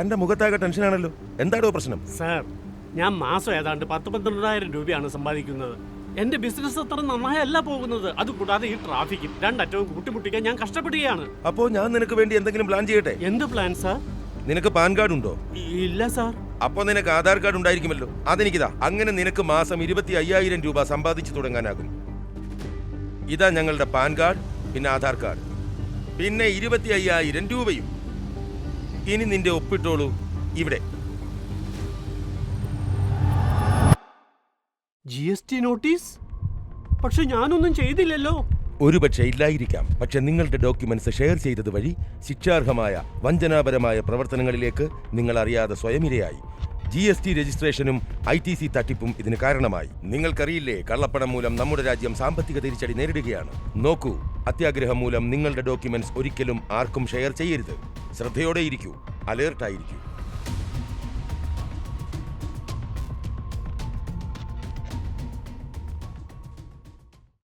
തന്റെ മുഖത്താകെ ടെൻഷനാണല്ലോ. എന്താടോ പ്രശ്നം? സാർ ഞാൻ മാസം ഏതാണ്ട് പത്ത് പന്ത്രണ്ടായിരം രൂപയാണ് സമ്പാദിക്കുന്നത്. എന്റെ ബിസിനസ് അത്ര നന്നായല്ല പോകുന്നത്. അതുകൂടാതെ ഈ ട്രാഫിക്കും രണ്ടറ്റവും കൂട്ടിമുട്ടിക്കാൻ ഞാൻ കഷ്ടപ്പെടുകയാണ്. അപ്പോ ഞാൻ നിനക്ക് വേണ്ടി എന്തെങ്കിലും പ്ലാൻ ചെയ്യട്ടെ? എന്ത് പ്ലാൻ സാർ? നിനക്ക് പാൻ കാർഡ് ഉണ്ടോ ഇല്ല സാർ. അപ്പൊ നിനക്ക് ആധാർ കാർഡ് ഉണ്ടായിരിക്കുമല്ലോ. അതെനിക്കിതാ. അങ്ങനെ നിനക്ക് മാസം ഇരുപത്തി അയ്യായിരം രൂപ സമ്പാദിച്ചു തുടങ്ങാനാകും. ഇതാ ഞങ്ങളുടെ പാൻ കാർഡ് പിന്നെ ആധാർ കാർഡ്. പിന്നെ ഇരുപത്തി അയ്യായിരം രൂപയും. ഇനി നിന്റെ ഒപ്പിട്ടോളൂ ഇവിടെ. G S T notice? പക്ഷെ ഞാനൊന്നും ചെയ്തില്ലല്ലോ. ഒരുപക്ഷെ ഇല്ലായിരിക്കാം. പക്ഷെ നിങ്ങളുടെ ഡോക്യുമെന്റ്സ് ഷെയർ ചെയ്തത് വഴി ശിക്ഷാർഹമായ വഞ്ചനാപരമായ പ്രവർത്തനങ്ങളിലേക്ക് നിങ്ങൾ അറിയാതെ സ്വയമിരയായി ജി എസ് ടി രജിസ്ട്രേഷനും ഐ ടി സി തട്ടിപ്പും ഇതിന് കാരണമായി. നിങ്ങൾക്കറിയില്ലേ കള്ളപ്പണം മൂലം നമ്മുടെ രാജ്യം സാമ്പത്തിക തിരിച്ചടി നേരിടുകയാണ്. നോക്കൂ അത്യാഗ്രഹം മൂലം നിങ്ങളുടെ ഡോക്യുമെന്റ്സ് ഒരിക്കലും ആർക്കും ഷെയർ ചെയ്യരുത്. ശ്രദ്ധയോടെ ഇരിക്കൂ അലേർട്ടായിരിക്കൂ.